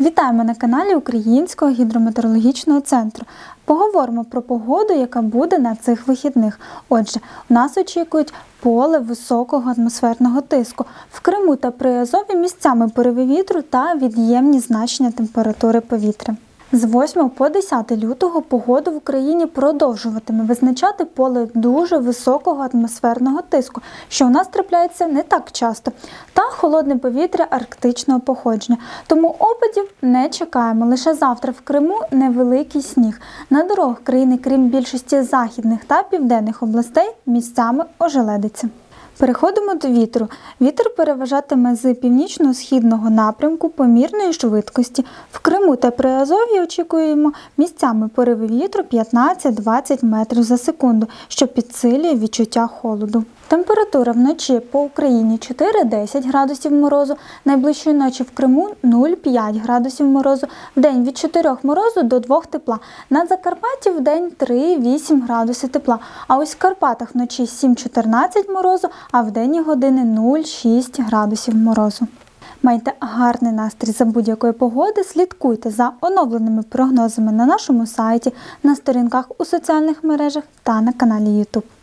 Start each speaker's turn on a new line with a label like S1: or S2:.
S1: Вітаємо на каналі Українського гідрометеорологічного центру. Поговоримо про погоду, яка буде на цих вихідних. Отже, нас очікують поле високого атмосферного тиску. В Криму та Приазові місцями пориви вітру та від'ємні значення температури повітря. З 8 по 10 лютого погоду в Україні продовжуватиме визначати поле дуже високого атмосферного тиску, що у нас трапляється не так часто, та холодне повітря арктичного походження. Тому опадів не чекаємо. Лише завтра в Криму невеликий сніг. На дорогах країни, крім більшості західних та південних областей, місцями ожеледиться. Переходимо до вітру. Вітер переважатиме з північно-східного напрямку помірної швидкості. В Криму та Приазов'ї очікуємо місцями пориви вітру 15-20 метрів за секунду, що підсилює відчуття холоду. Температура вночі по Україні 4-10 градусів морозу, найближчої ночі в Криму 0,5 градусів морозу, в день від 4 морозу до 2 тепла. На Закарпатті в день 3-8 градусів тепла. А ось в Карпатах вночі 7-14 морозу, а в денні години 0,6 градусів морозу. Майте гарний настрій за будь-якої погоди. Слідкуйте за оновленими прогнозами на нашому сайті, на сторінках у соціальних мережах та на каналі YouTube.